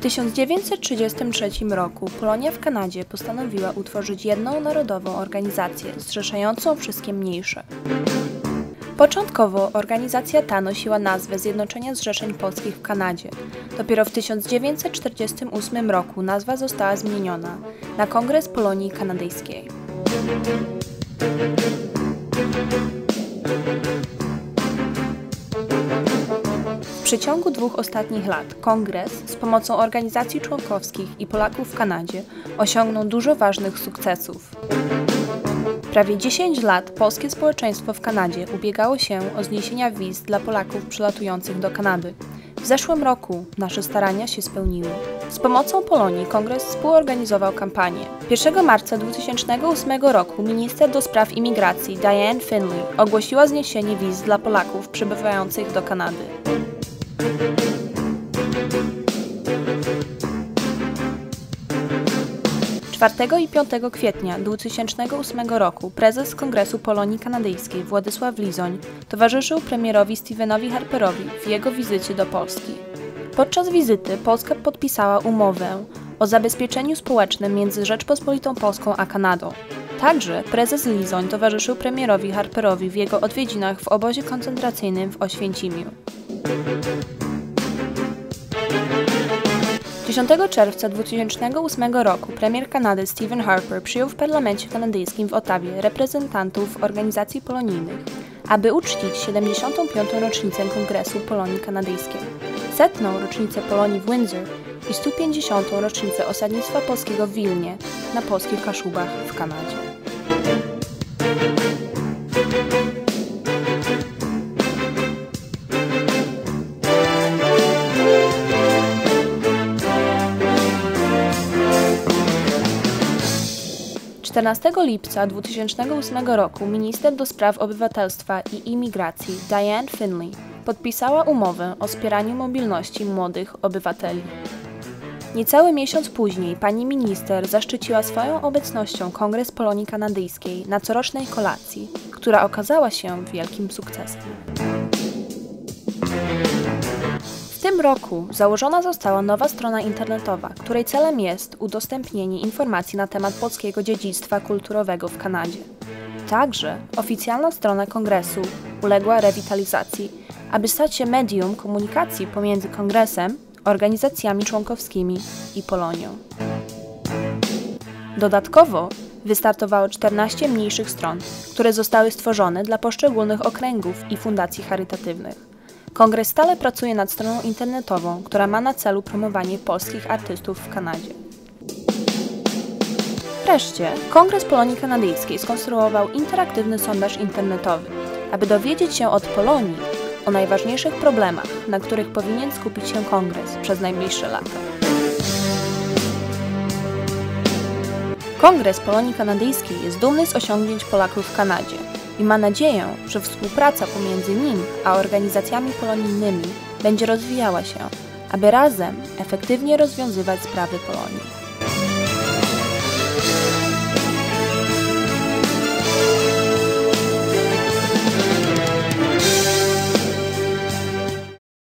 W 1933 roku Polonia w Kanadzie postanowiła utworzyć jedną narodową organizację zrzeszającą wszystkie mniejsze. Początkowo organizacja ta nosiła nazwę Zjednoczenia Zrzeszeń Polskich w Kanadzie. Dopiero w 1948 roku nazwa została zmieniona na Kongres Polonii Kanadyjskiej. W przeciągu dwóch ostatnich lat Kongres z pomocą organizacji członkowskich i Polaków w Kanadzie osiągnął dużo ważnych sukcesów. Prawie 10 lat polskie społeczeństwo w Kanadzie ubiegało się o zniesienia wiz dla Polaków przylatujących do Kanady. W zeszłym roku nasze starania się spełniły. Z pomocą Polonii kongres współorganizował kampanię. 1 marca 2008 roku minister do spraw imigracji Diane Finley ogłosiła zniesienie wiz dla Polaków przybywających do Kanady. 4 i 5 kwietnia 2008 roku prezes Kongresu Polonii Kanadyjskiej Władysław Lizoń towarzyszył premierowi Stevenowi Harperowi w jego wizycie do Polski. Podczas wizyty Polska podpisała umowę o zabezpieczeniu społecznym między Rzeczpospolitą Polską a Kanadą. Także prezes Lizoń towarzyszył premierowi Harperowi w jego odwiedzinach w obozie koncentracyjnym w Oświęcimiu. 10 czerwca 2008 roku premier Kanady Stephen Harper przyjął w parlamencie kanadyjskim w Ottawie reprezentantów organizacji polonijnych, aby uczcić 75. rocznicę Kongresu Polonii Kanadyjskiej, setną rocznicę Polonii w Windsor i 150. rocznicę osadnictwa polskiego w Wilnie na polskich Kaszubach w Kanadzie. 14 lipca 2008 roku minister do spraw obywatelstwa i imigracji Diane Finley podpisała umowę o wspieraniu mobilności młodych obywateli. Niecały miesiąc później pani minister zaszczyciła swoją obecnością Kongres Polonii Kanadyjskiej na corocznej kolacji, która okazała się wielkim sukcesem. Tym roku założona została nowa strona internetowa, której celem jest udostępnienie informacji na temat polskiego dziedzictwa kulturowego w Kanadzie. Także oficjalna strona kongresu uległa rewitalizacji, aby stać się medium komunikacji pomiędzy kongresem, organizacjami członkowskimi i Polonią. Dodatkowo wystartowało 14 mniejszych stron, które zostały stworzone dla poszczególnych okręgów i fundacji charytatywnych. Kongres stale pracuje nad stroną internetową, która ma na celu promowanie polskich artystów w Kanadzie. Wreszcie, Kongres Polonii Kanadyjskiej skonstruował interaktywny sondaż internetowy, aby dowiedzieć się od Polonii o najważniejszych problemach, na których powinien skupić się Kongres przez najbliższe lata. Kongres Polonii Kanadyjskiej jest dumny z osiągnięć Polaków w Kanadzie i ma nadzieję, że współpraca pomiędzy nim a organizacjami polonijnymi będzie rozwijała się, aby razem efektywnie rozwiązywać sprawy Polonii.